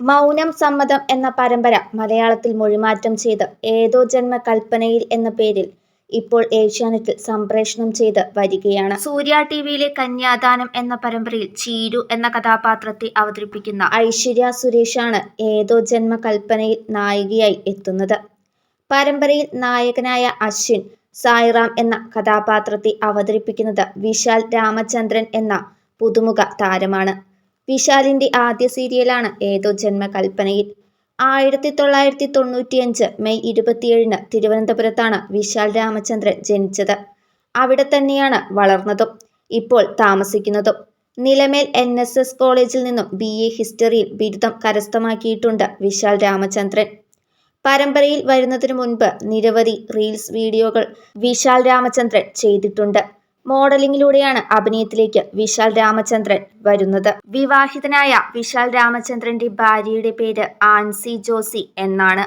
മൗനം സമ്മതം എന്ന പരമ്പര മലയാളത്തിൽ മൊഴിമാറ്റം ചെയ്ത് ഏതോ ജന്മ കൽപ്പനയിൽ എന്ന പേരിൽ ഇപ്പോൾ ഏഷ്യാനെറ്റിൽ സംപ്രേഷണം ചെയ്ത് വരികയാണ്. സൂര്യ ടി വിയിലെ കന്യാദാനം എന്ന പരമ്പരയിൽ ചീരു എന്ന കഥാപാത്രത്തെ അവതരിപ്പിക്കുന്ന ഐശ്വര്യ സുരേഷാണ് ഏതോ ജന്മ കൽപ്പനയിൽ നായികയായി എത്തുന്നത്. പരമ്പരയിൽ നായകനായ അശ്വിൻ സായിറാം എന്ന കഥാപാത്രത്തെ അവതരിപ്പിക്കുന്നത് വിശാൽ രാമചന്ദ്രൻ എന്ന പുതുമുഖ താരമാണ്. വിശാലിന്റെ ആദ്യ സീരിയലാണ് ഏതോ ജന്മകൽപ്പനയിൽ. ആയിരത്തി തൊള്ളായിരത്തി തൊണ്ണൂറ്റിയഞ്ച് മെയ് ഇരുപത്തിയേഴിന് തിരുവനന്തപുരത്താണ് വിശാൽ രാമചന്ദ്രൻ ജനിച്ചത്. അവിടെ തന്നെയാണ് വളർന്നതും ഇപ്പോൾ താമസിക്കുന്നതും. നിലമേൽ എൻ എസ് എസ് കോളേജിൽ നിന്നും ബി എ ഹിസ്റ്ററിയിൽ ബിരുദം കരസ്ഥമാക്കിയിട്ടുണ്ട് വിശാൽ രാമചന്ദ്രൻ. പരമ്പരയിൽ വരുന്നതിനു മുൻപ് നിരവധി റീൽസ് വീഡിയോകൾ വിശാൽ രാമചന്ദ്രൻ ചെയ്തിട്ടുണ്ട്. മോഡലിംഗിലൂടെയാണ് അഭിനയത്തിലേക്ക് വിശാൽ രാമചന്ദ്രൻ വരുന്നത്. വിവാഹിതനായ വിശാൽ രാമചന്ദ്രന്റെ ഭാര്യയുടെ പേര് ആൻസി ജോസി എന്നാണ്.